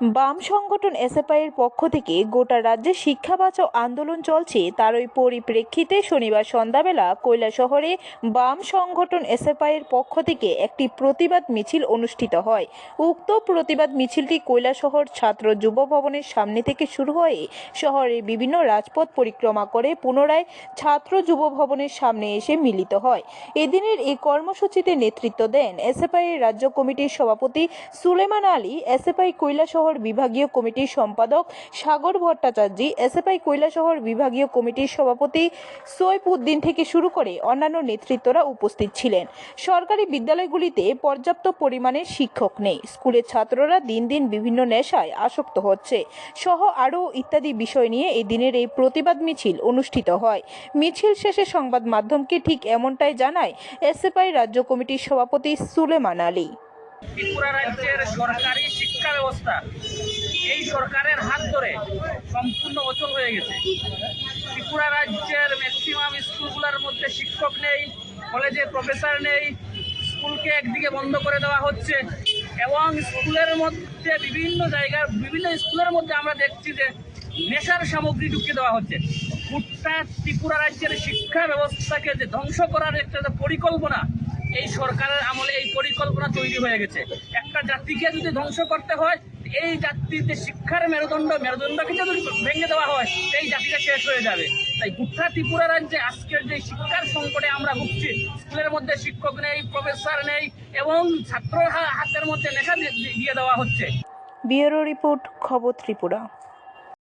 বাম সংগঠন এসএফআইয়ের পক্ষ থেকে গোটা রাজ্যে শিক্ষা বাঁচাও আন্দোলন চলছে। তারই পরিপ্রেক্ষিতে শনিবার সন্ধ্যাবেলা শহরে বাম সংগঠন এসএফআইয়ের পক্ষ থেকে একটি প্রতিবাদ মিছিল অনুষ্ঠিত হয়। উক্ত প্রতিবাদ মিছিলটি শহর ছাত্র যুব ভবনের সামনে থেকে শুরু হয়ে শহরের বিভিন্ন রাজপথ পরিক্রমা করে পুনরায় ছাত্র যুব ভবনের সামনে এসে মিলিত হয়। এদিনের এই কর্মসূচিতে নেতৃত্ব দেন এসএফআইয়ের রাজ্য কমিটির সভাপতি সুলেমান আলী। এসএফআই কৈলাসহর বিভাগীয় কমিটির সম্পাদক সাগর ভট্টাচার্য, এসএফআই কৈলাসহর বিভাগীয় কমিটির সভাপতি সৈফ উদ্দিন থেকে শুরু করে অন্যান্য নেতৃত্বরা উপস্থিত ছিলেন। সরকারি বিদ্যালয়গুলিতে পর্যাপ্ত পরিমাণে শিক্ষক নেই। স্কুলের ছাত্ররা দিন দিন বিভিন্ন নেশায় আসক্ত হচ্ছে সহ আরও ইত্যাদি বিষয় নিয়ে এই দিনের এই প্রতিবাদ মিছিল অনুষ্ঠিত হয়। মিছিল শেষে সংবাদ মাধ্যমকে ঠিক এমনটাই জানায় এসএফআই রাজ্য কমিটির সভাপতি সুলেমান আলী। ত্রিপুরা রাজ্যের সরকারি শিক্ষা ব্যবস্থা। এই সরকারের হাত ধরে সম্পূর্ণ অচল হয়ে গেছে। ত্রিপুরা রাজ্যের ম্যাক্সিমাম স্কুলগুলোর মধ্যে শিক্ষক নেই, কলেজে প্রফেসর নেই, স্কুলকে একদিকে বন্ধ করে দেওয়া হচ্ছে এবং স্কুলের মধ্যে বিভিন্ন জায়গার, বিভিন্ন স্কুলের মধ্যে আমরা দেখছি যে নেশার সামগ্রী ঢুকিয়ে দেওয়া হচ্ছে। গোটা ত্রিপুরা রাজ্যের শিক্ষা ব্যবস্থাকে যে ধ্বংস করার একটা পরিকল্পনা এই সরকারের আমলে এই পরিকল্পনা তৈরি হয়ে গেছে। একটা জাতিকে যদি ধ্বংস করতে হয়, এই জাতির যে শিক্ষার মেরুদণ্ড, মেরুদণ্ডকে যদি ভেঙে দেওয়া হয় এই জাতিটা শেষ হয়ে যাবে। তাই গোটা ত্রিপুরা রাজ্যে আজকের যে শিক্ষার সংকটে আমরা ভুগছি, স্কুলের মধ্যে শিক্ষক নেই, প্রফেসর নেই, এবং ছাত্র হাতের মধ্যে লেখা দিয়ে দেওয়া হচ্ছে। ব্যুরো রিপোর্ট, খবর ত্রিপুরা।